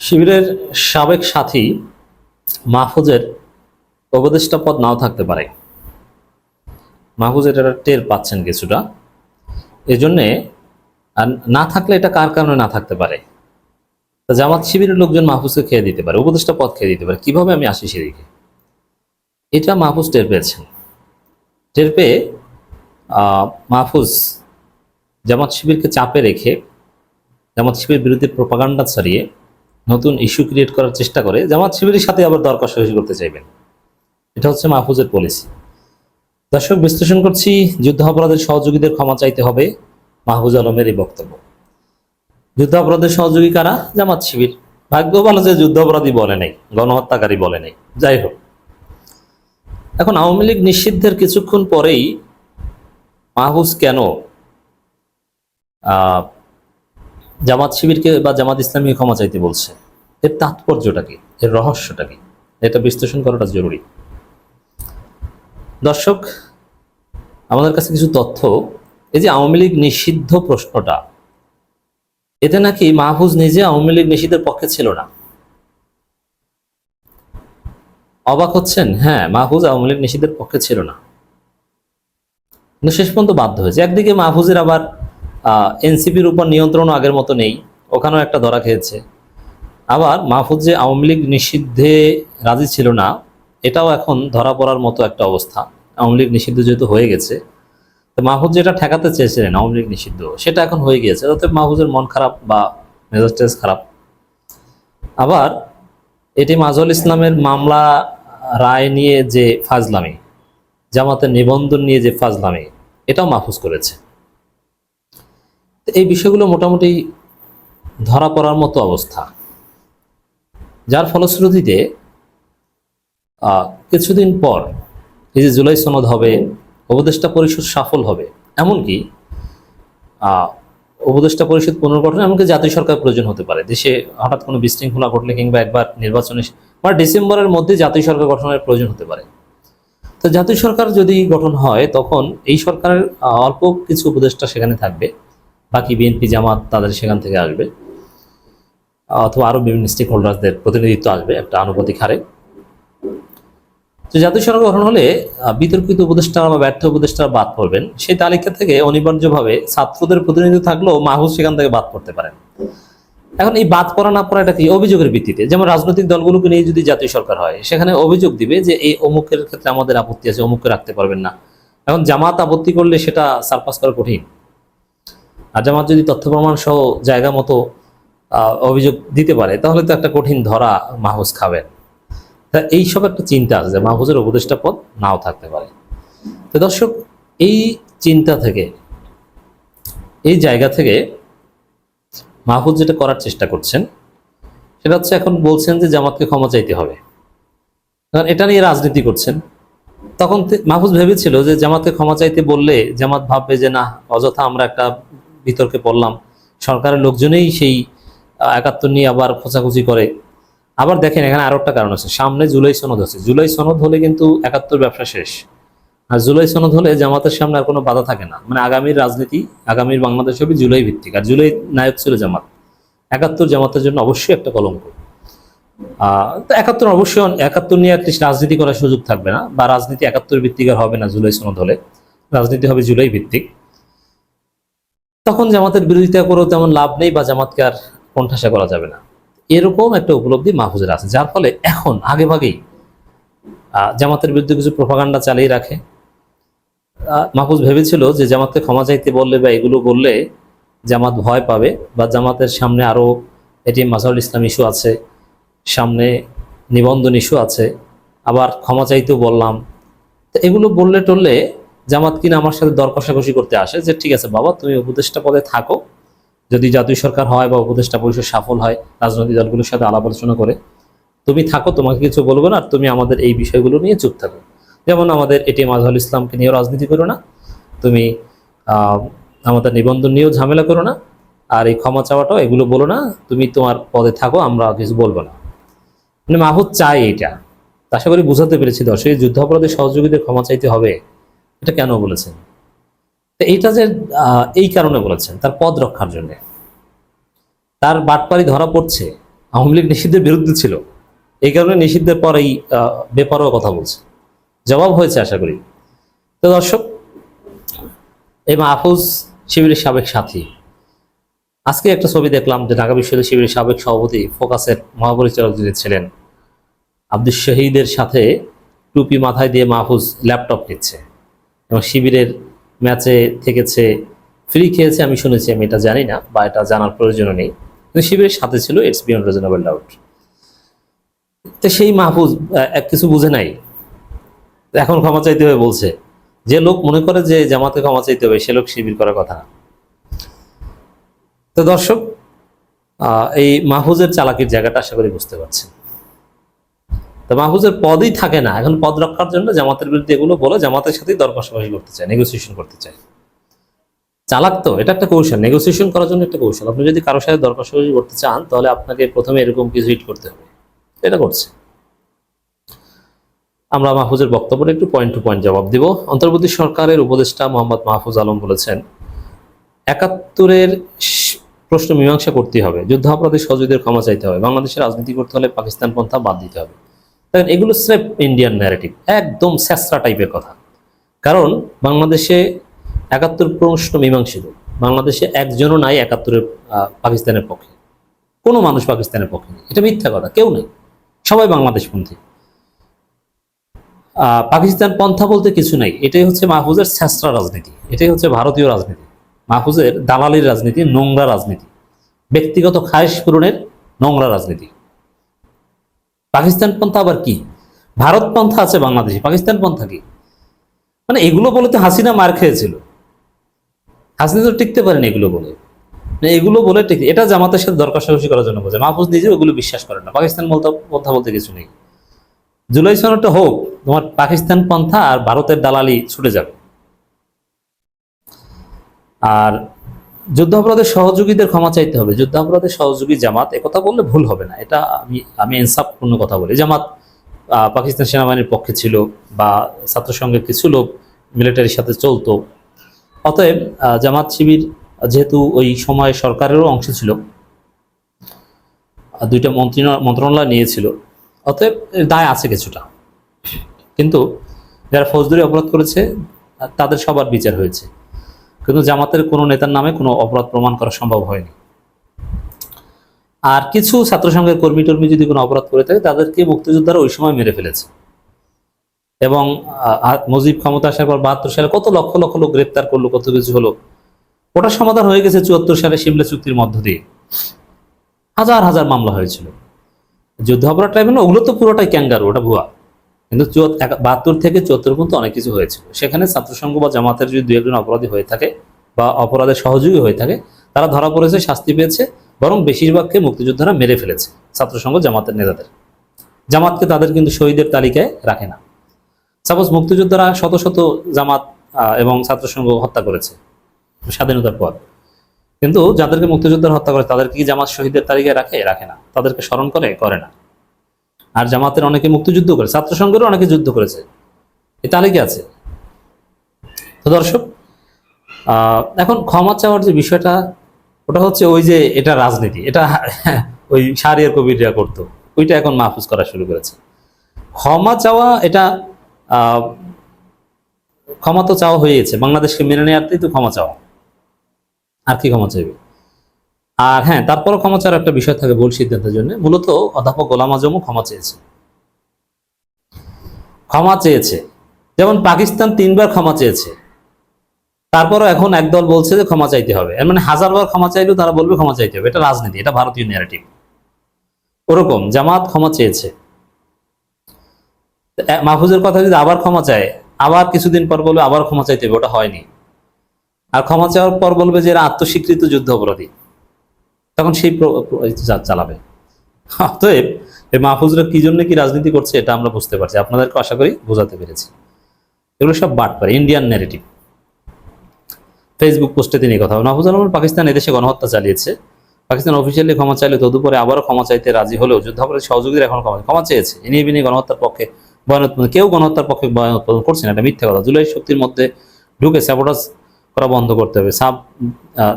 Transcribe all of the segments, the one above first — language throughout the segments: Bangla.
শিবিরের সাবেক সাথী মাহফুজের উপদেষ্টা পদ নাও থাকতে পারে। মাহফুজের এটা টের পাচ্ছেন কিছুটা। এজন্যে আর না থাকলে এটা কার কারণে না থাকতে পারে? জামাত শিবিরের লোকজন মাহফুজকে খেয়ে দিতে পারে, উপদেষ্টা পদ খেয়ে দিতে পারে। কীভাবে আমি আসি সেদিকে? এটা মাহফুজ টের পেয়েছেন। টের পেয়ে মাহফুজ জামাত শিবিরকে চাপে রেখে, জামাত শিবিরের বিরুদ্ধে প্রপাগান্ডা ছড়িয়ে নতুন ইস্যু ক্রিয়েট করার চেষ্টা করে, জামাত শিবিরের সাথে আবার দর কষাকষি করতে চাইবেন। এটা হচ্ছে মাহফুজের পলিসি দর্শক, বিশ্লেষণ করছি, যুদ্ধাপরাধের সহযোগীদের ক্ষমা চাইতে হবে মাহফুজ আলমের এই বক্তব্য। যুদ্ধাপরাধের সহযোগী কারা? জামাত শিবির। ভাগ্য ভালো যে যুদ্ধাপরাধী বলে নেই, গণহত্যাকারী বলে নেই। যাই হোক। এখন আওয়ামী লীগ নিষিদ্ধের কিছুক্ষণ পরেই মাহফুজ কেন জামাত শিবিরকে বা জামাত ইসলামীকে ক্ষমা চাইতে বলছে। এর তাৎপর্যটা কি? এর রহস্যটা কি? এটা বিশ্লেষণ করাটা জরুরি। দর্শক, আমাদের কাছে কিছু তথ্য। এই যে আওয়ামী লীগ নিষিদ্ধ প্রশ্নটা, এতে নাকি মাহফুজ নিজে আওয়ামী লীগ নিষিদ্ধের পক্ষে ছিল না। অবাক হচ্ছেন হ্যাঁ মাহফুজ আওয়ামী লীগ নিষিদ্ধের পক্ষে ছিল না। শেষ পর্যন্ত বাধ্য হয়েছে। একদিকে মাহফুজের আবার এনসিপির উপর নিয়ন্ত্রণও আগের মতো নেই, ওখানেও একটা ধরা খেয়েছে। আবার মাহফুজ যে আওয়ামী লীগ নিষিদ্ধে রাজি ছিল না, এটাও এখন ধরা পড়ার মতো একটা অবস্থা। আওয়ামী লীগ নিষিদ্ধ যেহেতু হয়ে গেছে, তো মাহফুজ যেটা ঠেকাতে চেয়েছিলেন আওয়ামী লীগ নিষিদ্ধ, সেটা এখন হয়ে গিয়েছে। অতএব মাহফুজের মন খারাপ বা মেজাজ টেজ খারাপ। আবার এটি মাজল ইসলামের মামলা, রায় নিয়ে যে ফাজলামি, জামাতের নিবন্ধন নিয়ে যে ফাজলামি, এটাও মাহফুজ করেছে। এই বিষয়গুলো মোটামুটি ধরা পড়ার মতো অবস্থা। যার ফলশ্রুতিতে কিছুদিন পর এই যে জুলাই সনদ হবে, উপদেষ্টা পরিষদ সফল হবে, এমনকি উপদেষ্টা পরিষদ পুনর্গঠন এমনকি জাতীয় সরকার প্রয়োজন হতে পারে। দেশে হঠাৎ কোনো বিশৃঙ্খলা ঘটলে কিংবা একবার নির্বাচনে বা ডিসেম্বরের মধ্যে জাতীয় সরকার গঠনের প্রয়োজন হতে পারে। তো জাতীয় সরকার যদি গঠন হয়, তখন এই সরকারের অল্প কিছু উপদেষ্টা সেখানে থাকবে। বাকি বিএনপি জামাত তাদের সেখান থেকে আসবে। অথবা আরও বিভিন্ন স্টেক হোল্ডারদের প্রতিনিধিত্ব আসবে একটা আনুপাতিক হারে। তো জাতীয় সরকার গঠন হলে বিতর্কিত উপদেষ্টা বা ব্যর্থ উপদেষ্টা বাদ পড়বেন। সেই তালিকা থেকে অনিবার্যভাবে ছাত্রদের প্রতিনিধিত্ব থাকলেও মাহফুজ সেখান থেকে বাদ পড়তে পারেন। এখন এই বাদ পড়া না পড়া এটা কি অভিযোগের ভিত্তিতে? যেমন রাজনৈতিক দলগুলোকে নিয়ে যদি জাতীয় সরকার হয়, সেখানে অভিযোগ দিবে যে এই অমুকের ক্ষেত্রে আমাদের আপত্তি আছে, অমুককে রাখতে পারবেন না। এখন জামাত আপত্তি করলে সেটা সারপাস করা কঠিন। আর জামাত যদি তথ্য প্রমাণ সহ জায়গা মতো অভিযোগ দিতে পারে, তাহলে তো একটা কঠিন ধরা মাহফুজ খাবেন। তা এইসব একটা চিন্তা আছে যে মাহফুজের উপদেষ্টা পদ নাও থাকতে পারে। তো দর্শক, এই চিন্তা থেকে, এই জায়গা থেকে মাহফুজ যেটা করার চেষ্টা করছেন, সেটা হচ্ছে এখন বলছেন যে জামাতকে ক্ষমা চাইতে হবে। কারণ এটা নিয়ে রাজনীতি করছেন। তখন মাহফুজ ভেবেছিল যে জামাতকে ক্ষমা চাইতে বললে জামাত ভাববে যে না, অযথা আমরা একটা বিতর্কে পড়লাম। সরকারের লোকজনেই সেই একাত্তর নিয়ে আবার খোঁচাখুচি করে। আবার দেখেন এখানে আরও একটা কারণ আছে। সামনে জুলাই সনদ আছে। জুলাই সনদ হলে কিন্তু একাত্তর ব্যবসা শেষ। আর জুলাই সনদ হলে জামাতের সামনে আর কোনো বাধা থাকে না। মানে আগামীর রাজনীতি, আগামীর বাংলাদেশ হবে জুলাই ভিত্তিক। আর জুলাই নায়ক ছিল জামাত। একাত্তর জামাতের জন্য অবশ্যই একটা কলঙ্ক। তো একাত্তর অবশ্যই একাত্তর নিয়ে অ্যাটলিস্ট রাজনীতি করার সুযোগ থাকবে না। বা রাজনীতি একাত্তর ভিত্তিক হবে না জুলাই সনদ হলে। রাজনীতি হবে জুলাই ভিত্তিক। তখন জামাতের বিরোধিতা করেও তেমন লাভ নেই বা জামাতকে আর কোণঠাসা করা যাবে না। এরকম একটা উপলব্ধি মাহফুজের আছে যার ফলে এখন আগে ভাগেই আহ, জামাতের বিরুদ্ধে কিছু প্রপাগান্ডা চালিয়ে রাখে। মাহফুজ ভেবেছিল যে জামাতকে ক্ষমা চাইতে বললে বা এগুলো বললে জামাত ভয় পাবে বা জামাতের সামনে আরও এটি মাজারুল ইসলাম ইস্যু আছে সামনে নিবন্ধন ইস্যু আছে আবার ক্ষমা চাইতেও বললাম। তো এগুলো বললে টললে জামাত কিনা আমার সাথে দর কষাকষি করতে আসে যে, ঠিক আছে বাবা, তুমি উপদেষ্টা পদে থাকো। যদি জাতীয় সরকার হয় বা উপদেষ্টা পরিষদ সফল হয়, রাজনৈতিক দলগুলোর সাথে আলাপ আলোচনা করে, তুমি থাকো, তোমাকে কিছু বলব না, আর তুমি আমাদের এই বিষয়গুলো নিয়ে চুপ থাকো। যেমন আমাদের এটি মাজহারুল ইসলামকে নিয়েও রাজনীতি করো না, তুমি আমাদের নিবন্ধন নিয়েও ঝামেলা করো না, আর এই ক্ষমা চাওয়াটাও এগুলো বলো না, তুমি তোমার পদে থাকো, আমরা কিছু বলব না। মানে মাহুদ চাই এটা। আশা করি বুঝাতে পেরেছি দর্শক যুদ্ধাপরাধের সহযোগীদের ক্ষমা চাইতে হবে। এটা কেন বলেছেন? তো এইটা যে এই কারণে বলেছেন তার পদ রক্ষার জন্য। তার বাটপারি ধরা পড়ছে আওয়ামী লীগ নিষিদ্ধের বিরুদ্ধে ছিল। এই কারণে নিষিদ্ধের পরেই আহ, বেপরোয়া কথা বলছে। জবাব হয়েছে আশা করি। তো দর্শক এই মাহফুজ শিবিরের সাবেক সাথী। আজকে একটা ছবি দেখলাম যে ঢাকা বিশ্ববিদ্যালয় শিবিরের সাবেক সভাপতি ফোকাসের মহাপরিচালক যিনি ছিলেন আব্দুল শহীদের সাথে টুপি মাথায় দিয়ে মাহফুজ ল্যাপটপ নিচ্ছে। এবং শিবিরের ম্যাচে থেকেছে, ফ্রি খেয়েছে, আমি শুনেছি, আমি এটা জানি না বা এটা জানার প্রয়োজনও নেই। কিন্তু শিবিরের সাথে ছিল ইটস বিয়ন্ড রিজনেবল ডাউট তো সেই মাহফুজ এক কিছু বুঝে নাই। এখন ক্ষমা চাইতে হবে বলছে। যে লোক মনে করে যে জামাতে ক্ষমা চাইতে হবে, সে লোক শিবির করার কথা না। তো দর্শক এই মাহফুজের চালাকির জায়গাটা আশা করি বুঝতে পারছেন। তো মাহফুজের পদই থাকে না। এখন পদ রক্ষার জন্য জামাতের বিরুদ্ধে এগুলো বলে জামাতের সাথেই দর কষাকষি করতে চায় নেগোসিয়েশন করতে চায়। চালাক তো, এটা একটা কৌশল। নেগোসিয়েশন করার জন্য একটা কৌশল। আপনি যদি কারোর সাথে দর কষাকষি করতে চান, তাহলে আপনাকে প্রথমে এরকম কিছু হিট করতে হবে। এটা করছে। আমরা মাহফুজের বক্তব্যটা একটু পয়েন্ট টু পয়েন্ট জবাব দিব। অন্তর্বর্তী সরকারের উপদেষ্টা মোহাম্মদ মাহফুজ আলম বলেছেন, একাত্তরের প্রশ্ন মীমাংসা করতে হবে। যুদ্ধাপরাধী সহযোগীদের ক্ষমা চাইতে হবে। বাংলাদেশের রাজনীতি করতে হলে পাকিস্তান পন্থা বাদ দিতে হবে। দেখেন, এগুলো স্রেফ ইন্ডিয়ান ন্যারেটিভ একদম স্যাসরা টাইপের কথা। কারণ বাংলাদেশে একাত্তর প্রশ্ন মীমাংসিত। বাংলাদেশে একজনও নাই একাত্তরের পাকিস্তানের পক্ষে। কোনো মানুষ পাকিস্তানের পক্ষে নেই। এটা মিথ্যা কথা, কেউ নেই। সবাই বাংলাদেশপন্থী। পাকিস্তান পন্থা বলতে কিছু নাই। এটাই হচ্ছে মাহফুজের স্যাসরা রাজনীতি। এটাই হচ্ছে ভারতীয় রাজনীতি। মাহফুজের দালালির রাজনীতি, নোংরা রাজনীতি। ব্যক্তিগত খায়েশ পূরণের নোংরা রাজনীতি। পাকিস্তান পন্থা আবার কি? ভারত পন্থা আছে বাংলাদেশে, পাকিস্তান পন্থা কি? মানে এগুলো বলে তো হাসিনা মার খেয়েছিল। হাসিনা তো টিকতে পারেন এগুলো বলে। মানে এগুলো বলে ঠিক এটা জামাতের সাথে দরকার সাহসী করার জন্য বোঝে। মাহফুজ নিজেও এগুলো বিশ্বাস করেন না। পাকিস্তান বলতে পন্থা বলতে কিছু নেই। জুলাই সনদটা হোক, তোমার পাকিস্তান পন্থা আর ভারতের দালালি ছুটে যাবে। আর যুদ্ধাপরাধের সহযোগীদের ক্ষমা চাইতে হবে। যুদ্ধাপরাধের সহযোগী জামাত একথা বললে ভুল হবে না। এটা আমি আমি ইনসাফপূর্ণ কথা বলি। জামাত পাকিস্তান সেনাবাহিনীর পক্ষে ছিল বা ছাত্র সংঘের কিছু লোক মিলিটারির সাথে চলতো। অতএব জামাত শিবির যেহেতু ওই সময় সরকারেরও অংশ ছিল দুইটা মন্ত্রী, মন্ত্রণালয় নিয়েছিল, অতএব দায় আছে কিছুটা। কিন্তু যারা ফৌজদারি অপরাধ করেছে, তাদের সবার বিচার হয়েছে। কিন্তু জামাতের কোনো নেতার নামে কোনো অপরাধ প্রমাণ করা সম্ভব হয়নি। আর কিছু ছাত্র সংঘের কর্মী টর্মী যদি কোনো অপরাধ করে থাকে, তাদেরকে মুক্তিযোদ্ধারা ওই সময় মেরে ফেলেছে। এবং মুজিব ক্ষমতা আসার পর বাহাত্তর সালে কত লক্ষ লক্ষ লোক গ্রেপ্তার করল, কত কিছু হলো, ওটা সমাধান হয়ে গেছে চুয়াত্তর সালে শিমলা চুক্তির মধ্য দিয়ে। হাজার হাজার মামলা হয়েছিল। যুদ্ধ অপরাধ ট্রাইব্যুনাল, ওগুলো তো পুরোটাই ক্যাঙ্গার, ওটা ভুয়া। কিন্তু বাহাত্তর থেকে চুয়াত্তর পর্যন্ত অনেক কিছু হয়েছে। সেখানে ছাত্রসংঘ বা জামাতের যদি দু একজন অপরাধী হয়ে থাকে বা অপরাধের সহযোগী হয়ে থাকে, তারা ধরা পড়েছে, শাস্তি পেয়েছে, বরং বেশিরভাগকে মুক্তিযোদ্ধারা মেরে ফেলেছে ছাত্রসংঘ জামাতের নেতাদের। জামাতকে তাদের কিন্তু শহীদের তালিকায় রাখে না। সাপোজ মুক্তিযোদ্ধারা শত শত জামাত এবং ছাত্রসংঘ হত্যা করেছে স্বাধীনতার পর। কিন্তু যাদেরকে মুক্তিযোদ্ধারা হত্যা করে, তাদেরকে কি জামাত শহীদের তালিকায় রাখে? রাখে না। তাদেরকে স্মরণ করে করে না। আর জামাতের অনেকে মুক্তিযুদ্ধ করে ছাত্র সংঘেরও অনেকে যুদ্ধ করেছে। এই তালিকা আছে। তো দর্শক এখন ক্ষমা চাওয়ার যে বিষয়টা, ওটা হচ্ছে ওই যে এটা রাজনীতি, এটা ওই সারিয়ার কবিররা করতো, ওইটা এখন মাহফুজ করা শুরু করেছে। ক্ষমা চাওয়া এটা ক্ষমা তো চাওয়া হয়েছে, বাংলাদেশকে মেনে নেওয়াতেই তো ক্ষমা চাওয়া। আর কি ক্ষমা চাইবে? আর হ্যাঁ তারপরও ক্ষমা চাওয়ার একটা বিষয় থাকে ভুল সিদ্ধান্তের জন্য। মূলত অধ্যাপক গোলাম আজমও ক্ষমা চেয়েছে। ক্ষমা চেয়েছে। যেমন পাকিস্তান তিনবার ক্ষমা চেয়েছে। তারপরও এখন একদল বলছে যে ক্ষমা চাইতে হবে। এর মানে হাজারবার ক্ষমা চাইলেও তারা বলবে ক্ষমা চাইতে হবে। এটা রাজনীতি, এটা ভারতীয় ন্যারেটিভ ওরকম, জামাত ক্ষমা চেয়েছে। মাহফুজের কথা যদি আবার ক্ষমা চায়, আবার কিছুদিন পর বলবে আবার ক্ষমা চাইতে হবে, ওটা হয়নি। আর ক্ষমা চাওয়ার পর বলবে যে এরা আত্মস্বীকৃত যুদ্ধ অপরাধী তখন সেই চালাবে। অতএব এই মাহফুজরা কি জন্য কি রাজনীতি করছে এটা আমরা বুঝতে পারছি। আপনাদেরকে আশা করি বোঝাতে পেরেছি। এগুলো সব বাট পারে ইন্ডিয়ান ন্যারেটিভ ফেসবুক পোস্টে তিনি কথা। মাহফুজ আলম পাকিস্তান এদেশে গণহত্যা চালিয়েছে। পাকিস্তান অফিসিয়ালি ক্ষমা চাইলে তদুপরে আবারও ক্ষমা চাইতে রাজি হলেও যুদ্ধাপরাধী সহযোগীরা এখন ক্ষমা ক্ষমা চেয়েছে। এ নিয়ে বিনিয়ে গণহত্যার পক্ষে বয়ান উৎপাদন কেউ গণহত্যার পক্ষে বয়ান উৎপাদন করছে না। এটা মিথ্যা কথা। জুলাই শক্তির মধ্যে ঢুকে স্যাবোটাস করা বন্ধ করতে হবে, সাব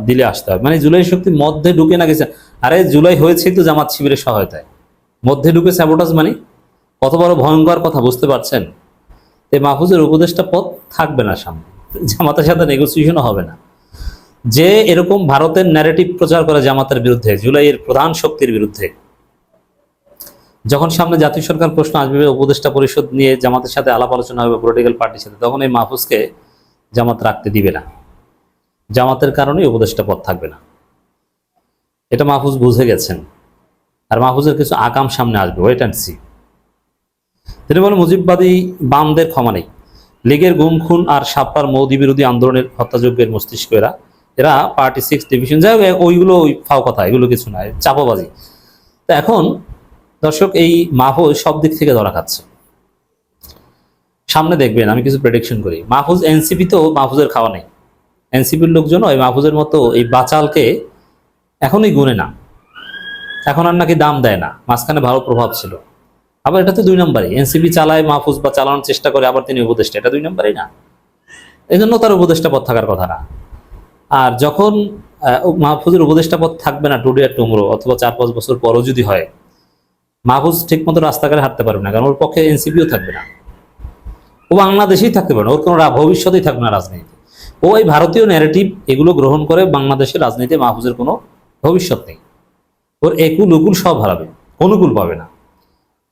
দিলে আসতে হবে। মানে জুলাই শক্তি মধ্যে ঢুকে না গেছে। আরে জুলাই হয়েছে তো জামাত শিবিরের সহায়তায়। মধ্যে ঢুকে স্যাবোটাজ মানে? কত বড় ভয়ঙ্কর কথা, বুঝতে পারছেন? এই মাহফুজের উপদেষ্টা পদ থাকবে না সামনে। জামাতের সাথে নেগোসিয়েশনও হবে না। যে এরকম ভারতের ন্যারেটিভ প্রচার করে জামাতের বিরুদ্ধে, জুলাইয়ের প্রধান শক্তির বিরুদ্ধে, যখন সামনে জাতীয় সরকার প্রশ্ন আসবে উপদেষ্টা পরিষদ নিয়ে জামাতের সাথে আলাপ আলোচনা হবে পলিটিক্যাল পার্টির সাথে, তখন এই মাহফুজকে জামাত রাখতে দিবে না। জামাতের কারণেই উপদেষ্টা পদ থাকবে না। এটা মাহফুজ বুঝে গেছেন। আর মাহফুজের কিছু আগাম সামনে আসবে ওয়েট অ্যান্ড সি তিনি বলেন, মুজিববাদী বামদের ক্ষমা নেই। লীগের গুম খুন আর সাপ্পার মৌদি বিরোধী আন্দোলনের হত্যাযজ্ঞের মস্তিষ্ক এরা। এরা পার্টি সিক্স ডিভিশন যাই হোক ওইগুলো ওই ফাও কথা, এগুলো কিছু নয় চাপাবাজি। তো এখন, দর্শক, এই মাহফুজ সব দিক থেকে ধরা খাচ্ছে। সামনে দেখবেন, আমি কিছু প্রেডিকশন করি। মাহফুজ এনসিপি তো মাহফুজের খাওয়া নেই। এনসিপির লোকজন ওই মাহফুজের মতো এই বাচালকে এখনই গুনে না। এখন আর নাকি দাম দেয় না। মাঝখানে ভালো প্রভাব ছিল। আবার এটা তো দুই নম্বরই। এনসিপি চালায়, মাহফুজ বা চালানোর চেষ্টা করে, আবার তিনি উপদেষ্টা। এটা দুই নম্বরই না। এই জন্য তার উপদেষ্টা পদ থাকার কথা না। আর যখন মাহফুজের উপদেষ্টা পদ থাকবে না টুডে আর টুমরো অথবা চার পাঁচ বছর পরও যদি হয়, মাহফুজ ঠিক মতো রাস্তাঘাটে হাঁটতে পারবে না, কারণ ওর পক্ষে এনসিপিও থাকবে না। ও বাংলাদেশেই থাকতে পারে না। ওর কোনো ভবিষ্যতেই থাকবে না রাজনীতি। ও এই ভারতীয় ন্যারেটিভ এগুলো গ্রহণ করে বাংলাদেশের রাজনীতি মাহফুজের কোনো ভবিষ্যৎ নেই। ওর একুল উকুল সব হারাবে, অনুকূল পাবে না।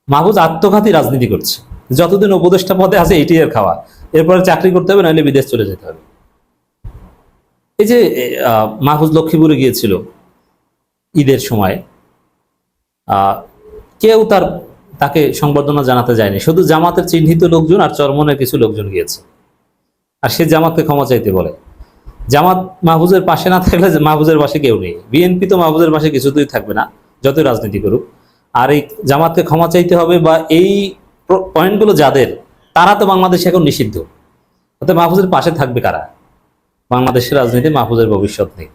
মাহফুজ আত্মঘাতী রাজনীতি করছে। যতদিন উপদেষ্টা পদে আছে এটি এর খাওয়া। এরপরে চাকরি করতে হবে, নাহলে বিদেশ চলে যেতে হবে। এই যে মাহফুজ লক্ষ্মীপুরে গিয়েছিল ঈদের সময়। কেউ তার, তাকে সংবর্ধনা জানাতে যায়নি। শুধু জামাতের চিহ্নিত লোকজন আর চরমনের কিছু লোকজন গিয়েছে। আর সে জামাতকে ক্ষমা চাইতে বলে। জামাত মাহবুজের পাশে না থাকলে মাহবুজের পাশে কেউ নেই। বিএনপি তো মাহবুজের পাশে কিছুতেই থাকবে না, যতই রাজনীতি করুক। আর এই জামাতকে ক্ষমা চাইতে হবে বা এই পয়েন্টগুলো যাদের, তারা তো বাংলাদেশে এখন নিষিদ্ধ। অর্থাৎ মাহফুজের পাশে থাকবে কারা? বাংলাদেশের রাজনীতি মাহফুজের ভবিষ্যৎ নেই।